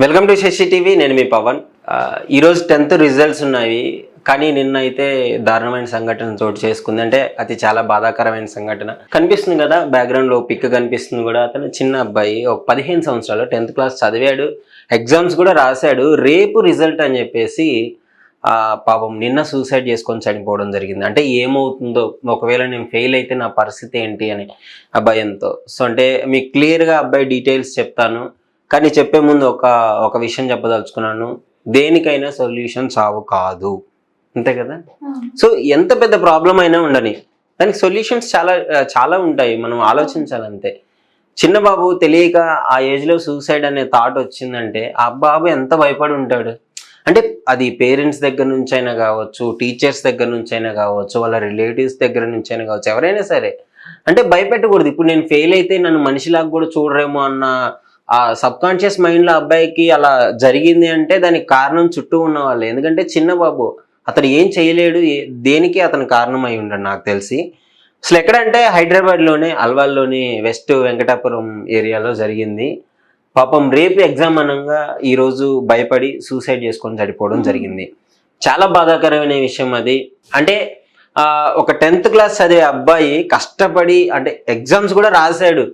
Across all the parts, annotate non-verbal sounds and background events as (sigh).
Welcome to Shashi TV నేను మీ పవన్. ఈరోజు tenth results ఉన్నాయి. కానీ నిన్న అయితే దారుణమైన సంఘటన చోటు చేసుకుంది. అంటే అది చాలా బాధాకరమైన సంఘటన. కనిపిస్తుంది కదా బ్యాక్గ్రౌండ్లో పిక్ కనిపిస్తుంది కూడా. అతను చిన్న అబ్బాయి ఒక పదిహేను సంవత్సరాలు టెన్త్ క్లాస్ చదివాడు. ఎగ్జామ్స్ కూడా రాశాడు. రేపు రిజల్ట్ అని చెప్పేసి పాపం నిన్న సూసైడ్ చేసుకొని చనిపోవడం జరిగింది. అంటే ఏమవుతుందో ఒకవేళ నేను ఫెయిల్ అయితే నా పరిస్థితి ఏంటి అని ఆ భయంతో సో అంటే మీకు క్లియర్గా అబ్బాయి డీటెయిల్స్ చెప్తాను. కానీ చెప్పే ముందు ఒక ఒక విషయం చెప్పదలుచుకున్నాను. దేనికైనా సొల్యూషన్ చావు కాదు. అంతే కదా? సో ఎంత పెద్ద ప్రాబ్లం అయినా ఉండని దానికి సొల్యూషన్స్ చాలా చాలా ఉంటాయి. మనం ఆలోచించాలి అంతే చిన్న బాబు తెలియక ఆ ఏజ్లో సూసైడ్ అనే థాట్ వచ్చిందంటే ఆ బాబు ఎంత భయపడి ఉంటాడు? అంటే అది పేరెంట్స్ దగ్గర నుంచి అయినా కావచ్చు టీచర్స్ దగ్గర నుంచి అయినా కావచ్చు వాళ్ళ రిలేటివ్స్ దగ్గర నుంచి అయినా కావచ్చు ఎవరైనా సరే. అంటే భయపెట్టకూడదు. ఇప్పుడు నేను ఫెయిల్ అయితే నన్ను మనిషిలాగా కూడా చూడరేమో అన్న ఆ సబ్ కాన్షియస్ మైండ్లో అబ్బాయికి అలా జరిగింది అంటే దానికి కారణం చుట్టూ ఉన్న వాళ్ళు. ఎందుకంటే చిన్న బాబు అతను ఏం చేయలేడు దేనికి అతను కారణం అయి ఉండడు నాకు తెలిసి. అసలు ఎక్కడంటే హైదరాబాద్లోనే అల్వాల్లోని వెస్ట్ వెంకటాపురం ఏరియాలో జరిగింది. పాపం రేపు ఎగ్జామ్ అనగా ఈరోజు భయపడి సూసైడ్ చేసుకొని చనిపోవడం జరిగింది. చాలా బాధాకరమైన విషయం అది. అంటే ఒక టెన్త్ క్లాస్ చదివే అబ్బాయి కష్టపడి అంటే ఎగ్జామ్స్ కూడా రాశాడు.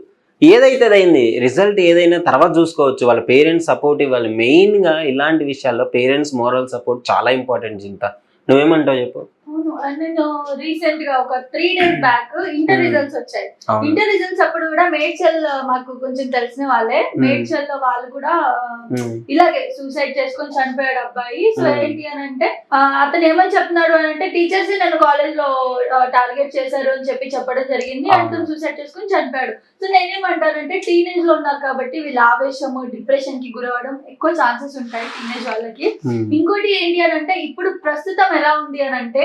ఏదైతే అయింది రిజల్ట్ ఏదైనా తర్వాత చూసుకోవచ్చు. వాళ్ళ పేరెంట్స్ సపోర్ట్ ఇవ్వాలి. మెయిన్గా ఇలాంటి విషయాల్లో పేరెంట్స్ మోరల్ సపోర్ట్ చాలా ఇంపార్టెంట్ చింత. నువ్వేమంటావు చెప్పు? నేను రీసెంట్గా ఒక three days back inter Hmm. Results వచ్చాయి. అవును. ఇంటర్ రిజల్ట్స్ అప్పుడు కూడా మేడ్చల్ మాకు కొంచెం తెలిసిన వాళ్ళే. Hmm. మేడ్చల్లో వాళ్ళు కూడా ఉమ్, ఇలాగే సూసైడ్ చేసుకొని చనిపోయాడు అబ్బాయి. So Hmm. ఏంటి అని అంటే అతను ఏమని చెప్తున్నాడు అని అంటే టీచర్స్ నన్ను కాలేజ్లో టార్గెట్ చేశారు అని చెప్పి చెప్పడం జరిగింది. అతను సూసైడ్ చేసుకొని చనిపోయాడు. సో నేనేమంటానంటే టీనేజ్లో ఉన్నారు కాబట్టి వీళ్ళు ఆవేశము డిప్రెషన్కి గురవడం ఎక్కువ ఛాన్సెస్ ఉంటాయి టీనేజ్ వాళ్ళకి. ఇంకోటి ఏంటి అని అంటే ఇప్పుడు ప్రస్తుతం ఎలా ఉంది అని అంటే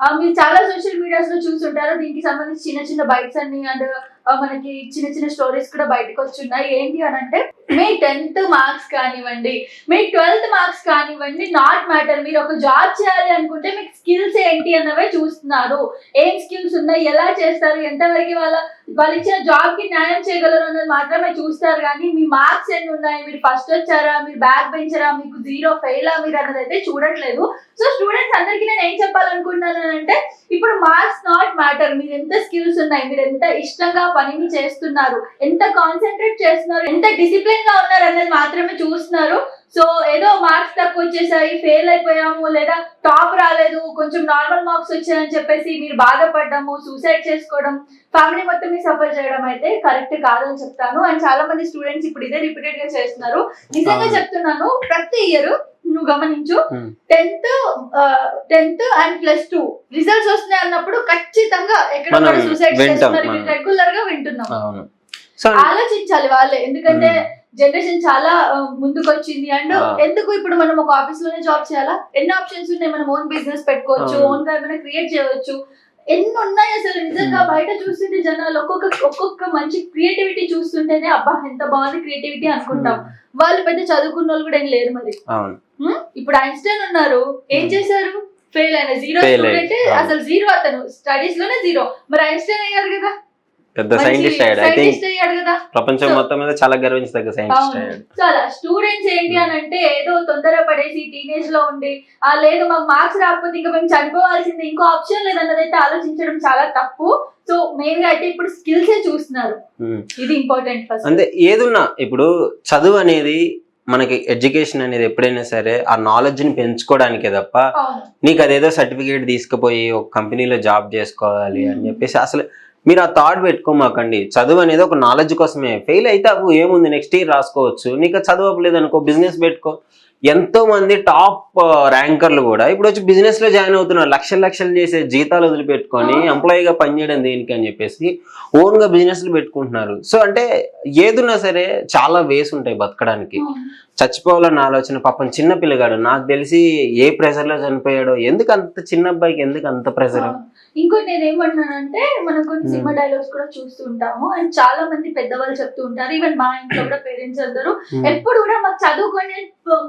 మీరు చాలా సోషల్ మీడియాస్లో చూసుంటారు దీనికి సంబంధించి చిన్న చిన్న బైట్స్ అన్ని అండ్ మనకి చిన్న చిన్న స్టోరీస్ కూడా బయటకు వచ్చున్నాయి ఏంటి అని అంటే మీ టెన్త్ మార్క్స్ కానివ్వండి మీ ట్వెల్త్ మార్క్స్ కానివ్వండి నాట్ మ్యాటర్. మీరు ఒక జాబ్ చేయాలి అనుకుంటే మీకు స్కిల్స్ ఏంటి అన్నవే చూస్తున్నారు. ఏం స్కిల్స్ ఉన్నాయి ఎలా చేస్తారు ఎంతవరకు వాళ్ళ వాళ్ళు ఇచ్చిన జాబ్కి న్యాయం చేయగలరు అన్నది మాత్రమే చూస్తారు. కానీ మీ మార్క్స్ ఎన్ని ఉన్నాయి? మీరు ఫస్ట్ వచ్చారా? మీరు బ్యాక్ బెంచరా? మీకు జీరో ఫెయిలా? మీరు అన్నది అయితే చూడట్లేదు. సో స్టూడెంట్స్ అందరికీ నేను ఏం చెప్పాలనుకుంటున్నాను అంటే ఇప్పుడు మార్క్స్ నాట్ మ్యాటర్ మీరు ఎంత స్కిల్స్ ఉన్నాయి మీరు ఎంత ఇష్టంగా పనిని చేస్తున్నారు ఎంత కాన్సన్ట్రేట్ చేస్తున్నారు ఎంత డిసిప్లిన్గా ఉన్నారు అన్నది మాత్రమే చూస్తున్నారు. సో ఏదో మార్క్స్ తక్కువ వచ్చేసాయి ఫెయిల్ అయిపోయాము లేదా టాప్ రాలేదు కొంచెం నార్మల్ మార్క్స్ వచ్చాయని చెప్పేసి మీరు బాధపడ్డము సూసైడ్ చేసుకోవడం ఫ్యామిలీ మొత్తం సఫర్ చేయడం అయితే కరెక్ట్ కాదని చెప్తాను. అండ్ చాలా మంది స్టూడెంట్స్ ఇప్పుడు ఇదే రిపీటెడ్గా చేస్తున్నారు. నిజంగా. చెప్తున్నాను ప్రతి ఇయర్ నువ్వు గమనించు. Tenth tenth and plus two results వస్తున్నాయి అన్నప్పుడు ఖచ్చితంగా ఎక్కడ సూసైడ్. రెగ్యులర్గా వింటున్నాం. ఆలోచించాలి వాళ్ళే. ఎందుకంటే జనరేషన్ చాలా ఆ, ముందుకు వచ్చింది అండ్ ఆ. ఎందుకు ఇప్పుడు మనం ఒక ఆఫీస్లోనే జాబ్ చేయాలా? ఎన్ని ఆప్షన్స్ ఉన్నాయి? మనం ఓన్ బిజినెస్ పెట్టుకోవచ్చు. ఓన్గా ఏమైనా క్రియేట్ చేయవచ్చు. ఎన్ని ఉన్నాయి అసలు? నిజంగా ఉమ్. బయట చూస్తుంటే జనాలు ఒక్కొక్క ఒక్కొక్క మంచి క్రియేటివిటీ చూస్తుంటేనే అబ్బా ఎంత బాగుంది క్రియేటివిటీ అనుకుంటాం. వాళ్ళు పెద్ద చదువుకున్న వాళ్ళు కూడా ఏం లేరు మరి. హ్మ్? ఇప్పుడు ఐన్స్టైన్ ఉన్నారు. ఏం Hmm. చేశారు? ఫెయిల్ అయిన జీరో. అసలు జీరో అతను. స్టడీస్లోనే జీరో. మరి ఐన్స్టైన్ అయ్యారు కదా. పెద్ద సైంటిస్ట్ అయ్యాడు. ఐ థింక్ కదా. ప్రపంచం మొత్తం మీద చాలా గర్వించదగ్గ సైంటిస్ట్ అయ్యాడు. చాలా స్టూడెంట్స్ ఏంటి Hmm. అని అంటే ఏదో తొందర పడేసి టీనేజ్లో ఉండి ఆ లేదు మాకు మార్క్స్ రాకపోతే ఇంకా మేము చనిపోవాల్సింది. ఇంకో ఆప్షన్ లేదన్నదైతే ఆలోచించడం చాలా తప్పు. సో మెయిన్గా అయితే ఇప్పుడు స్కిల్స్ ఏ చూస్తున్నారు. ఉమ్. ఇది ఇంపార్టెంట్ ఫస్ట్ అంతే ఏదున్నా ఇప్పుడు చదువు అనేది మనకి ఎడ్యుకేషన్ అనేది ఎప్పుడైనా సరే ఆ నాలెడ్జ్ని పెంచుకోవడానికే తప్ప నీకు అదేదో సర్టిఫికేట్ తీసుకుపోయి ఒక కంపెనీలో జాబ్ చేసుకోవాలి అని Hmm. చెప్పేసి అసలు మీరు ఆ థాట్ పెట్టుకోమాకండి. చదువు అనేది ఒక నాలెడ్జ్ కోసమే. ఫెయిల్ అయితే అవ్వు ఏముంది? నెక్స్ట్ ఇయర్ రాసుకోవచ్చు. నీకు అది చదువు అనుకో బిజినెస్ పెట్టుకో. ఎంతో మంది టాప్ ర్యాంకర్లు కూడా ఇప్పుడు వచ్చి బిజినెస్లో జాయిన్ అవుతున్నారు లక్షలు లక్షలు చేసే జీతాలు వదిలిపెట్టుకొని. ఎంప్లాయీగా పనిచేయడం దేనికి అని చెప్పేసి ఓన్గా బిజినెస్లు పెట్టుకుంటున్నారు సో అంటే ఏదున్నా సరే చాలా వేస్ ఉంటాయి బతకడానికి. చచ్చిపోవాలన్న ఆలోచన పాపం చిన్న పిల్లగాడు నాకు తెలిసి ఏ ప్రెషర్లో చనిపోయాడో ఎందుకు అంత చిన్న అబ్బాయికి ఎందుకు అంత ప్రెషర్. ఇంకోటి నేను ఏమంటున్నానంటే మనం కొన్ని. సినిమా డైలాగ్స్ కూడా చూస్తూ ఉంటాము అండ్ చాలా మంది పెద్దవాళ్ళు చెప్తూ ఉంటారు ఈవెన్ మా ఇంట్లో కూడా పేరెంట్స్ అందరూ ఎప్పుడు కూడా మాకు చదువుకొని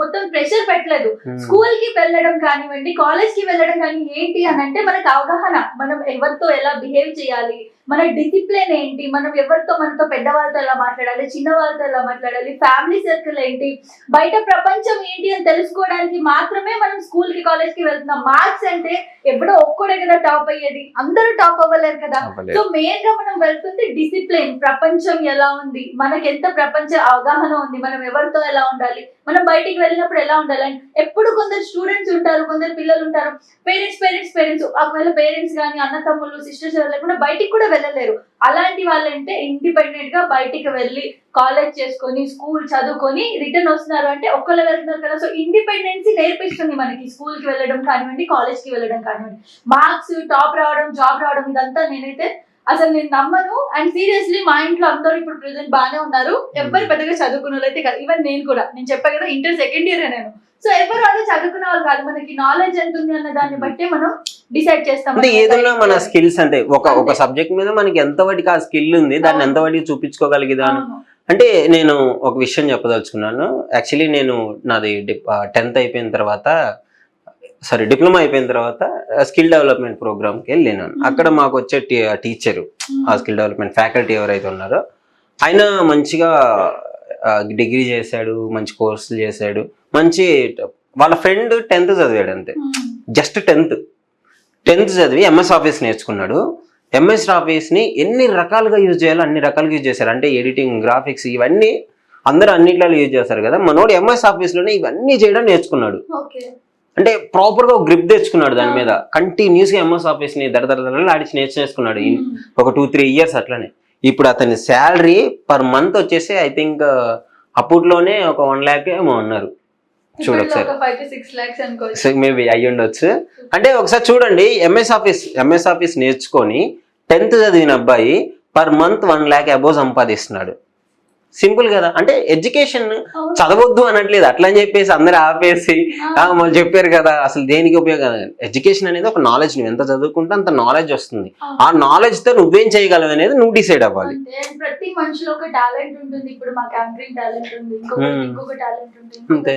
మొత్తం ప్రెషర్ పెట్టలేదు. స్కూల్కి వెళ్ళడం కానివ్వండి కాలేజ్కి వెళ్ళడం కానీ ఏంటి అని అంటే మనకు అవగాహన. మనం ఎవరితో ఎలా బిహేవ్ చేయాలి? మన డిసిప్లిన్ ఏంటి? మనం ఎవరితో మనతో పెద్దవాళ్ళతో ఎలా మాట్లాడాలి? చిన్న వాళ్ళతో ఎలా మాట్లాడాలి? ఫ్యామిలీ సర్కిల్ ఏంటి? బయట ప్రపంచం ఏంటి అని తెలుసుకోవడానికి మాత్రమే మనం స్కూల్కి కాలేజ్కి వెళ్తున్నాం. మార్క్స్ అంటే ఎప్పుడో ఒక్కడే కదా టాప్ అయ్యేది. అందరూ టాప్ అవ్వలేరు కదా. సో మెయిన్గా మనం వెళ్తుంది డిసిప్లిన్ ప్రపంచం ఎలా ఉంది? మనకి ఎంత ప్రపంచ అవగాహన ఉంది? మనం ఎవరితో ఎలా ఉండాలి? మనం బయటికి వెళ్ళినప్పుడు ఎలా ఉండాలి? ఎప్పుడు కొందరు స్టూడెంట్స్ ఉంటారు కొందరు పిల్లలు ఉంటారు. పేరెంట్స్ పేరెంట్స్ పేరెంట్స్ ఒకవేళ పేరెంట్స్ కానీ అన్న తమ్ముళ్ళు సిస్టర్స్ లేకుండా బయటికి కూడా వెళ్ళలేరు. అలాంటి వాళ్ళంటే ఇండిపెండెంట్గా బయటికి వెళ్ళి కాలేజ్ చేసుకొని స్కూల్ చదువుకొని రిటర్న్ వస్తున్నారు అంటే ఒక్కళ్ళు వెళ్తున్నారు కదా. సో ఇండిపెండెన్సీ నేర్పిస్తుంది మనకి స్కూల్కి వెళ్ళడం కానివ్వండి కాలేజ్కి వెళ్ళడం కానివ్వండి. మార్క్స్ టాప్ రావడం జాబ్ రావడం ఇదంతా నేనైతే అసలు నేను నమ్మను. అండ్ సీరియస్లీ మా ఇంట్లో అందరూ ఇప్పుడు ప్రెసెంట్ బాగానే ఉన్నారు. ఎవరు పెద్దగా చదువుకున్న అయితే కాదు. ఈవెన్ నేను కూడా. నేను చెప్పా కదా ఇంటర్ సెకండ్ ఇయర్ నేను. సో ఎవరు అదే చదువుకున్న వాళ్ళు కాదు. మనకి నాలెడ్జ్ ఎంత ఉంది అన్న దాన్ని బట్టి మనం డిసైడ్ చేస్తాం అంటే ఏదన్నా మన స్కిల్స్ అంటే ఒక ఒక సబ్జెక్ట్ మీద మనకి ఎంత వాటికి ఆ స్కిల్ ఉంది దాన్ని ఎంత వాటికి చూపించుకోగలిగిదాను. అంటే నేను ఒక విషయం చెప్పదలుచుకున్నాను. యాక్చువల్లీ నేను నాది టెన్త్ అయిపోయిన తర్వాత సారీ డిప్లొమా అయిపోయిన తర్వాత స్కిల్ డెవలప్మెంట్ ప్రోగ్రామ్కి వెళ్ళినాను. అక్కడ మాకు వచ్చే టీచరు ఆ స్కిల్ డెవలప్మెంట్ ఫ్యాకల్టీ ఎవరైతే ఉన్నారో ఆయన మంచిగా డిగ్రీ చేశాడు మంచి కోర్సులు చేశాడు మంచి వాళ్ళ ఫ్రెండ్ టెన్త్ చదివాడు అంతే. Just tenth. టెన్త్ చదివి ఎంఎస్ ఆఫీస్ నేర్చుకున్నాడు. ఎంఎస్ ఆఫీస్ని ఎన్ని రకాలుగా యూజ్ చేయాలో అన్ని రకాలుగా యూజ్ చేశారు. అంటే ఎడిటింగ్ గ్రాఫిక్స్ ఇవన్నీ అందరూ అన్నిట్లో యూజ్ చేస్తారు కదా. మనోడు ఎంఎస్ ఆఫీస్లోనే ఇవన్నీ చేయడం నేర్చుకున్నాడు. అంటే ప్రాపర్గా ఒక గ్రిప్ తెచ్చుకున్నాడు దాని మీద. కంటిన్యూస్గా ఎంఎస్ ఆఫీస్ని దడ దడ దడ ఆడిచి నేర్చేసుకున్నాడు ఈ- ఉమ్. ఒక టూ త్రీ ఇయర్స్ అట్లనే. ఇప్పుడు అతని శాలరీ పర్ మంత్ వచ్చేసి ఐ థింక్ అప్పట్లోనే ఒక వన్ ల్యాక్ ఏమో అన్నారు. చూడు ఇప్పట్లో ఒకసారి. ఒక ఫైవ్ టు సిక్స్ లాక్స్ అనుకోవచ్చు. మేబీ అయ్యి ఉండొచ్చు. అంటే ఒకసారి చూడండి ఎంఎస్ ఆఫీస్ ఎంఎస్ ఆఫీస్ నేర్చుకొని టెన్త్ చదివిన అబ్బాయి per month one lakh above సంపాదిస్తున్నాడు. సింపుల్ కదా. అంటే ఎడ్యుకేషన్. చదవద్దు అనట్లేదు. అట్లా అని చెప్పేసి అందరు ఆపేసి "ఆ, వాళ్ళు చెప్పారు కదా అసలు దేనికి ఉపయోగం? ఎడ్యుకేషన్ అనేది ఒక నాలెడ్జ్ నువ్వు ఎంత చదువుకుంటే అంత నాలెడ్జ్ వస్తుంది. ఆ. నాలెడ్జ్తో నువ్వేం చేయగలవు అనేది నువ్వు డిసైడ్ అవ్వాలి. ప్రతి మనిషిలో ఒక టాలెంట్ ఉంటుంది. ఇప్పుడు మాకు యాంకరింగ్ టాలెంట్ ఉంది ఇంకొకరికి. ఇంకొక టాలెంట్ ఉంటుంది అంతే.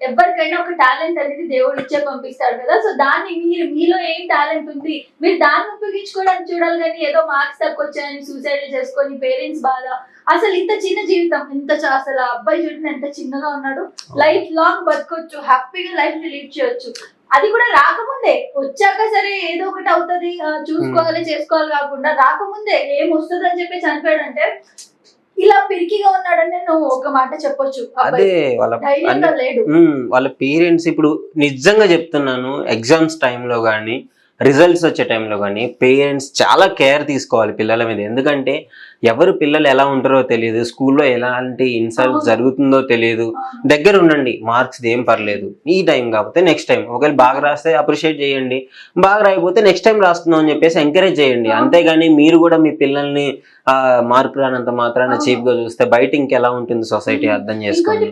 ఎవరికైనా ఒక టాలెంట్ అనేది దేవుడు ఇచ్చే పంపిస్తాడు కదా. సో దాన్ని మీరు మీలో ఏం టాలెంట్ ఉంది మీరు దాన్ని ఉపయోగించుకోవడానికి చూడాలి కానీ ఏదో మార్క్స్ తక్కువ వచ్చాయని సూసైడ్ చేసుకొని పేరెంట్స్ బాధ అసలు ఇంత చిన్న జీవితం ఇంత అసలు అబ్బాయి చూడండి ఎంత చిన్నగా ఉన్నాడు లైఫ్ లాంగ్ బతకొచ్చు హ్యాపీగా లైఫ్ని లీడ్ చేయొచ్చు. అది కూడా రాకముందే వచ్చాక సరే ఏదో ఒకటి అవుతుంది చూసుకోవాలి చేసుకోవాలి కాకుండా రాకముందే ఏం వస్తుంది అని చెప్పి చనిపోయాడంటే ఇలా పిరికిగా ఉన్నాడని నువ్వు ఒక మాట చెప్పొచ్చు. అదే వాళ్ళ. వాళ్ళ పేరెంట్స్ ఇప్పుడు నిజంగా చెప్తున్నాను ఎగ్జామ్స్ టైంలో కానీ రిజల్ట్స్ వచ్చే టైంలో కానీ పేరెంట్స్ చాలా కేర్ తీసుకోవాలి పిల్లల మీద. ఎందుకంటే ఎవరు పిల్లలు ఎలా ఉంటారో తెలియదు స్కూల్లో ఎలాంటి ఇన్సల్ట్. జరుగుతుందో తెలియదు. దగ్గర ఉండండి మార్క్స్ ఏం పర్లేదు ఈ టైం కాకపోతే నెక్స్ట్ టైం ఒకవేళ బాగా రాస్తే అప్రిషియేట్ చేయండి బాగా రాయిపోతే నెక్స్ట్ టైం రాస్తున్నాం అని చెప్పేసి ఎంకరేజ్ చేయండి. అంతేగాని మీరు కూడా మీ పిల్లల్ని ఆ మార్క్ రానంత మాత్రాన. చీప్గా చూస్తే బయట ఇంకెలా ఉంటుంది సొసైటీ. అర్థం చేసుకోండి.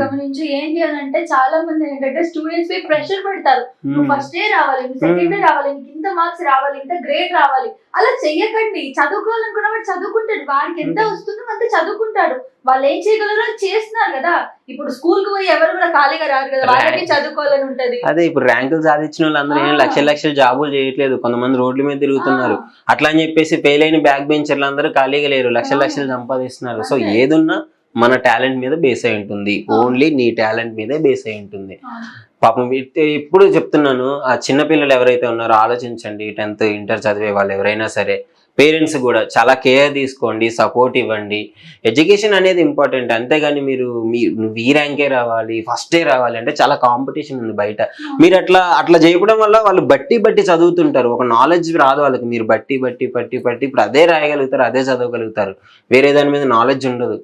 గమనించు ఏంటి అని అంటే చాలా మంది ఏంటంటే స్టూడెంట్స్ పై ప్రెషర్ పెడతారు. ఫస్ట్ ఏ రావాలి నువ్వు సెకండ్ ఏ రావాలి ఇంత మార్క్స్ రావాలి ఇంత గ్రేడ్ రావాలి అలా చెయ్యకండి చదువుకోవాలనుకున్న వాడు చదువుకుంటాడు. వాడికి ఎంత. వస్తుందో అంత చదువుకుంటాడు. వాళ్ళు ఏం చేయగలరో చేస్తున్నారు కదా. ఇప్పుడు స్కూల్కి పోయి ఎవరు కూడా ఖాళీగా రారు కదా. వాళ్ళకి. చదువుకోవాలని ఉంటది. అదే ఇప్పుడు ర్యాంకులు సాధించిన వాళ్ళందరూ ఏం. లక్షల లక్షల జాబులు చేయట్లేదు. కొంతమంది రోడ్ల మీద తిరుగుతున్నారు. అట్లా అని చెప్పేసి ఫెయిల్ అయిన బ్యాక్ బెంచర్లు అందరూ ఖాళీగా లేరు. లక్షల. లక్షలు సంపాదిస్తున్నారు. సో. ఏదున్నా మన టాలెంట్ మీద బేస్ అయి ఉంటుంది. ఓన్లీ నీ టాలెంట్ మీదే బేస్ అయి ఉంటుంది. పాపం ఇప్పుడు చెప్తున్నాను ఆ చిన్న పిల్లలు ఎవరైతే ఉన్నారో ఆలోచించండి. టెన్త్ ఇంటర్ చదివే వాళ్ళు ఎవరైనా సరే. పేరెంట్స్ కూడా చాలా కేర్ తీసుకోండి సపోర్ట్ ఇవ్వండి. ఎడ్యుకేషన్ అనేది ఇంపార్టెంట్. అంతేగాని మీరు మీ నువ్వు ఈ ర్యాంకే రావాలి ఫస్టే రావాలి అంటే చాలా కాంపిటీషన్ ఉంది బయట. మీరు అట్లా అట్లా చేయడం వల్ల వాళ్ళు బట్టి బట్టి చదువుతుంటారు. ఒక నాలెడ్జ్ రాదు వాళ్ళకి. మీరు బట్టి బట్టి బట్టి బట్టి ఇప్పుడు అదే రాయగలుగుతారు అదే చదవగలుగుతారు. వేరే దాని మీద నాలెడ్జ్ ఉండదు.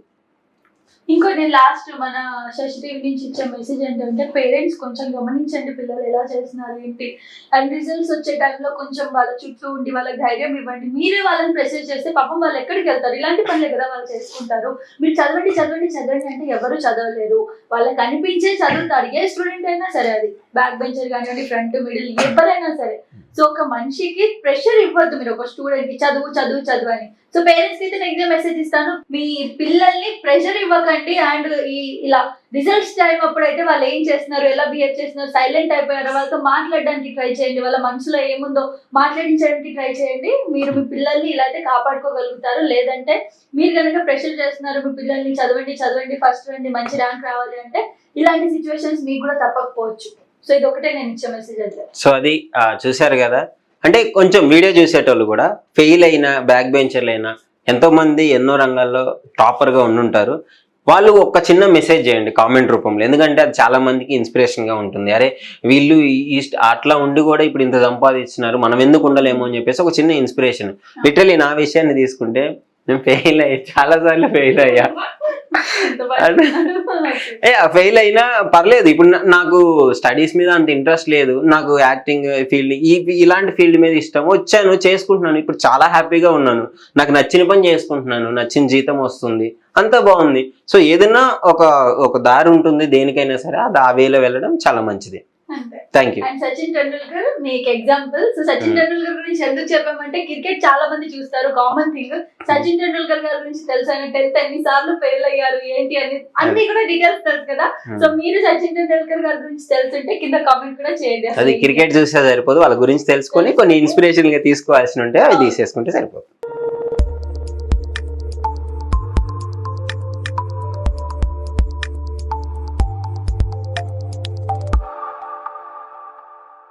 ఇంకోటి లాస్ట్ మన శశిదేవ్ నుంచి ఇచ్చే మెసేజ్ ఏంటంటే పేరెంట్స్ కొంచెం గమనించండి పిల్లలు ఎలా చేస్తున్నారు ఏంటి? అండ్ రిజల్ట్స్ వచ్చే టైంలో కొంచెం వాళ్ళ చుట్టూ ఉండి వాళ్ళకి ధైర్యం ఇవ్వండి. మీరే వాళ్ళని ప్రెషర్ చేస్తే పాపం వాళ్ళు ఎక్కడికి వెళ్తారు? ఇలాంటి పనులు కదా వాళ్ళు చేసుకుంటారు. మీరు చదవండి చదవండి చదవండి అంటే ఎవరు చదవలేరు. వాళ్ళకి అనిపించే చదువుతారు. ఏ స్టూడెంట్ అయినా సరే అది. బ్యాక్ బెంచర్ కానివ్వండి ఫ్రంట్ మిడిల్ ఎవరైనా సరే. సో ఒక మనిషికి ప్రెషర్ ఇవ్వద్దు మీరు. ఒక స్టూడెంట్కి చదువు చదువు చదువు అని. సో పేరెంట్స్కి అయితే నేను ఇదే మెసేజ్ ఇస్తాను. మీ పిల్లల్ని ప్రెషర్ ఇవ్వకండి. అండ్ ఈ ఇలా రిజల్ట్స్ టైం అప్పుడైతే వాళ్ళు ఏం చేస్తున్నారు? ఎలా బిహేవ్ చేస్తున్నారు? సైలెంట్ అయిపోయారు వాళ్ళతో మాట్లాడడానికి ట్రై చేయండి. వాళ్ళ మనసులో ఏముందో మాట్లాడించడానికి ట్రై చేయండి. మీరు మీ పిల్లల్ని ఇలా అయితే కాపాడుకోగలుగుతారు. లేదంటే మీరు కనుక ప్రెషర్ చేస్తున్నారు మీ పిల్లల్ని చదవండి చదవండి ఫస్ట్ రండి మంచి ర్యాంక్ రావాలి అంటే ఇలాంటి సిచ్యువేషన్స్ మీకు కూడా తప్పకపోవచ్చు. సో ఇది ఒకటే నేను ఇచ్చే మెసేజ్ అయితే. సో అది ఆ, చూశారు కదా? అంటే కొంచెం వీడియో చూసేటోళ్ళు కూడా ఫెయిల్ అయిన బ్యాక్ బెంచర్లు అయినా ఎంతో మంది ఎన్నో రంగాల్లో టాపర్గా ఉండుంటారు. వాళ్ళు ఒక చిన్న మెసేజ్ చేయండి కామెంట్ రూపంలో. ఎందుకంటే అది చాలా మందికి ఇన్స్పిరేషన్గా ఉంటుంది. అరే వీళ్ళు ఈ- అట్లా ఉండి కూడా ఇప్పుడు ఇంత సంపాదిస్తున్నారు మనం ఎందుకు ఉండలేమో అని చెప్పేసి ఒక చిన్న ఇన్స్పిరేషన్ లిటరలీ నా విషయాన్ని తీసుకుంటే నేను ఫెయిల్ అయ్యా చాలా సార్లు ఫెయిల్ అయ్యా. (laughs) ఏ ఫెయిల్ అయినా పర్లేదు. ఇప్పుడు నాకు స్టడీస్ మీద అంత ఇంట్రెస్ట్ లేదు. నాకు యాక్టింగ్ ఫీల్డ్ ఈ ఇలాంటి ఫీల్డ్ మీద ఇష్టం. వచ్చాను చేసుకుంటున్నాను. ఇప్పుడు చాలా హ్యాపీగా ఉన్నాను. నాకు నచ్చిన పని చేసుకుంటున్నాను. నచ్చిన జీతం వస్తుంది. అంతా బాగుంది. సో ఏదైనా ఒక ఒక దారి ఉంటుంది దేనికైనా సరే. ఆ వేలో వెళ్ళడం చాలా మంచిది. Thank you and Sachin Tendulkar మీకు example so Sachin Hmm. Tendulkar గురించి ఎందుకు చెప్పామంటే క్రికెట్ చాలా మంది చూస్తారు కామన్ థింగ్ సచిన్ టెండూల్కర్ గారి గురించి తెలుసు? ఆయన టెన్త్ ఎన్ని సార్లు ఫెయిల్ అయ్యారు ఏంటి అని. అన్ని కూడా డీటెయిల్స్ తెలుసు కదా. సో మీరు సచిన్ టెండూల్కర్ గారి గురించి తెలుసుంటే కింద కామెంట్ కూడా చేయండి అది క్రికెట్ చూస్తే సరిపోదు వాళ్ళ గురించి తెలుసుకొని కొన్ని ఇన్స్పిరేషన్గా తీసుకోవాల్సి ఉంటే అవి తీసేసుకుంటే సరిపోతుంది